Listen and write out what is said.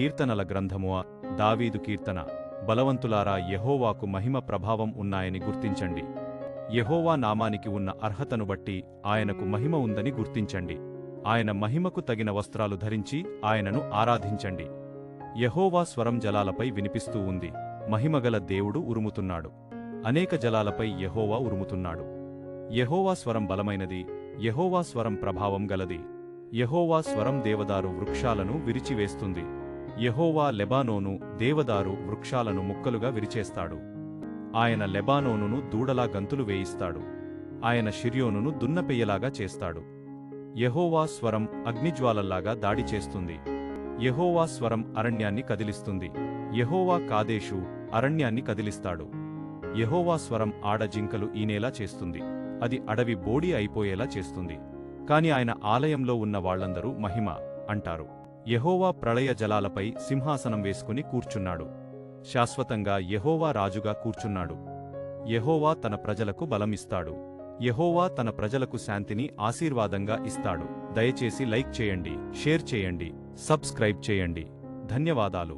కీర్తనల గ్రంథమువ దావీదు కీర్తన. బలవంతులారా యహోవాకు మహిమ ప్రభావం ఉన్నాయని గుర్తించండి. యహోవా నామానికి ఉన్న అర్హతను బట్టి ఆయనకు మహిమ ఉందని గుర్తించండి. ఆయన మహిమకు తగిన వస్త్రాలు ధరించి ఆయనను ఆరాధించండి. యహోవా స్వరం జలాలపై వినిపిస్తూ ఉంది. మహిమగల దేవుడు ఉరుముతున్నాడు. అనేక జలాలపై యహోవా ఉరుముతున్నాడు. యహోవా స్వరం బలమైనది. యహోవా స్వరం ప్రభావం గలది. యహోవా స్వరం దేవదారు వృక్షాలను విరిచివేస్తుంది. యహోవా లెబానోను దేవదారు వృక్షాలను ముక్కలుగా విరిచేస్తాడు. ఆయన లెబానోనును దూడలా గంతులు వేయిస్తాడు. ఆయన షిర్యోనును దున్నపెయ్యలాగా చేస్తాడు. యహోవా స్వరం అగ్నిజ్వాలల్లాగా దాడి చేస్తుంది. యహోవా స్వరం అరణ్యాన్ని కదిలిస్తుంది. యహోవా కాదేశు అరణ్యాన్ని కదిలిస్తాడు. యహోవా స్వరం ఆడజింకలు ఈనేలా చేస్తుంది. అది అడవి బోడి అయిపోయేలా చేస్తుంది. కాని ఆయన ఆలయంలో ఉన్న వాళ్ళందరూ మహిమ అంటారు. యహోవా ప్రళయ జలాలపై సింహాసనం వేసుకుని కూర్చున్నాడు. శాశ్వతంగా యహోవా రాజుగా కూర్చున్నాడు. యహోవా తన ప్రజలకు బలమిస్తాడు. యహోవా తన ప్రజలకు శాంతిని ఆశీర్వాదంగా ఇస్తాడు. దయచేసి లైక్ చేయండి షేర్ చేయండి సబ్స్క్రైబ్ చేయండి. ధన్యవాదాలు.